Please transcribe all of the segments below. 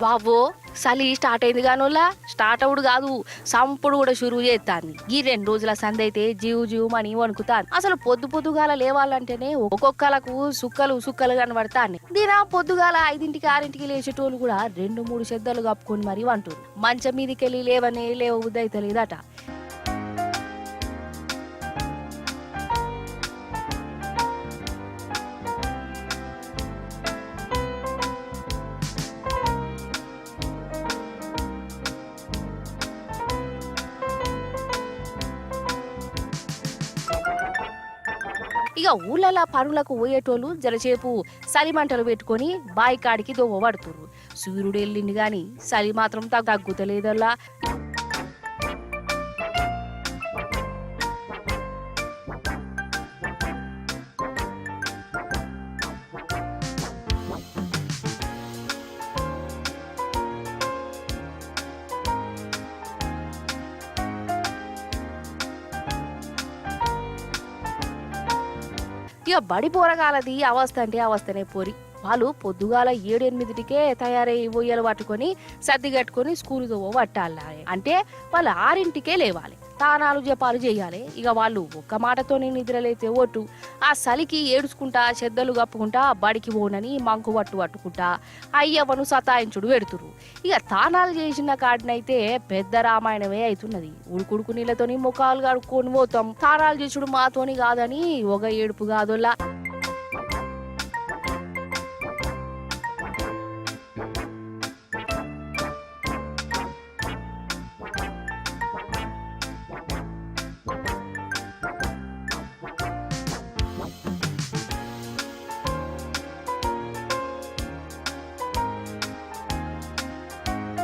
బాబో చలి స్టార్ట్ అయింది కానోలా స్టార్ట్ అవుడు కాదు సంపుడు కూడా షురువు చేస్తాను ఈ రెండు రోజుల సంది అయితే జీవు జీవు అని వణుకుతాను అసలు పొద్దు పొద్దుగాల లేవాలంటేనే ఒక్కొక్కలకు సుక్కలు సుక్కలు కనబడతాను దీనా పొద్దుగాల ఐదింటికి ఆరింటికి లేచేటోళ్ళు కూడా రెండు మూడు శబ్దాలు కప్పుకొని మరీ అంటారు మంచం మీదకెళ్ళి లేవనే లేవ బుద్ధి అయితే లేదట ఇక ఊళ్ళలో పనులకు పోయేటోళ్ళు జరసేపు సలిమంటలు పెట్టుకొని బాయి కాడికి దొవ్వ పడుతుర్రు. సూర్యుడు వెళ్ళింది గాని చలి మాత్రం తగ్గుతలేదల్లా. ఇక బడి పోరగాలది అవస్థ అంటే అవస్థనే పోరి. వాళ్ళు పొద్దుగాల ఏడు ఎనిమిదిటికే తయారై ఉయ్యలు పట్టుకొని సర్ది కట్టుకొని స్కూల్కి పట్టాలి. అంటే వాళ్ళు ఆరింటికే లేవాలి. తానాలు జపాలు చేయాలి. ఇక వాళ్ళు ఒక్క మాటతోనే నిద్రలేతే ఒట్టు ఆ చలికి ఏడుచుకుంటా చెద్దలు కప్పుకుంటా బడికి పోనని మంకు పట్టు పట్టుకుంటా అయ్యవను సతాయించుడు పెడుతురు. ఇక తానాలు చేసిన కాడినైతే పెద్ద రామాయణమే అవుతున్నది ఉడుకుడుకు నీళ్ళతోని ముఖాలు కడుక్కొని పోతాం. తానాలు చేసుడు మాతోని కాదని ఒక ఏడుపు కాదోలా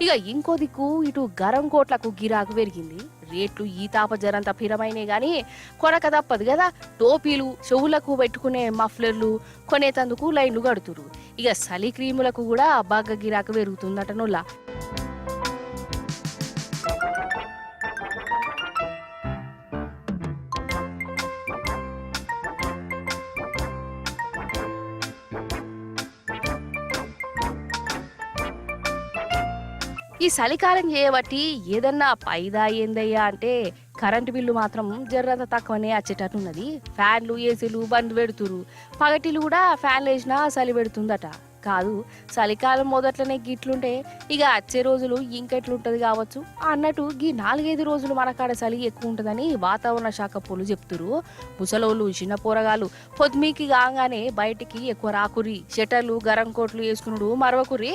ఇక ఇంకో దిక్కు ఇటు గరం కోట్లకు గిరాకు పెరిగింది. రేట్లు ఈ తాప జరంత పిరమైనే గాని కొనక తప్పదు కదా టోపీలు చెవులకు పెట్టుకునే మఫ్లర్లు కొనేతందుకు లైన్లు కడుతురు ఇక చలి క్రీములకు కూడా బాగా గిరాకు పెరుగుతుందట నుల్లా. ఈ చలికాలం చేయబట్టి ఏదన్నా పైదా ఏందయ్యా అంటే కరెంటు బిల్లు మాత్రం జర్రంత తక్కువనే వచ్చేటట్టున్నది ఫ్యాన్లు ఏసీలు బంద్ పెడుతురు. పగటిలు కూడా ఫ్యాన్లు వేసినా చలి పెడుతుందట. కాదు చలికాలం మొదట్లోనే గిట్లుంటే ఇక వచ్చే రోజులు ఇంకెట్లుంటది కావచ్చు? అన్నట్టు ఈ నాలుగైదు రోజులు మనకాడ చలి ఎక్కువ ఉంటుందని వాతావరణ శాఖ పోలు చెప్తురు. ముసలోళ్ళు చిన్న పోరగాళ్ళు పొద్దుమీకి కాగానే బయటికి ఎక్కువ రాకురి షెటర్లు గరం కోట్లు వేసుకున్నాడు మరవకురి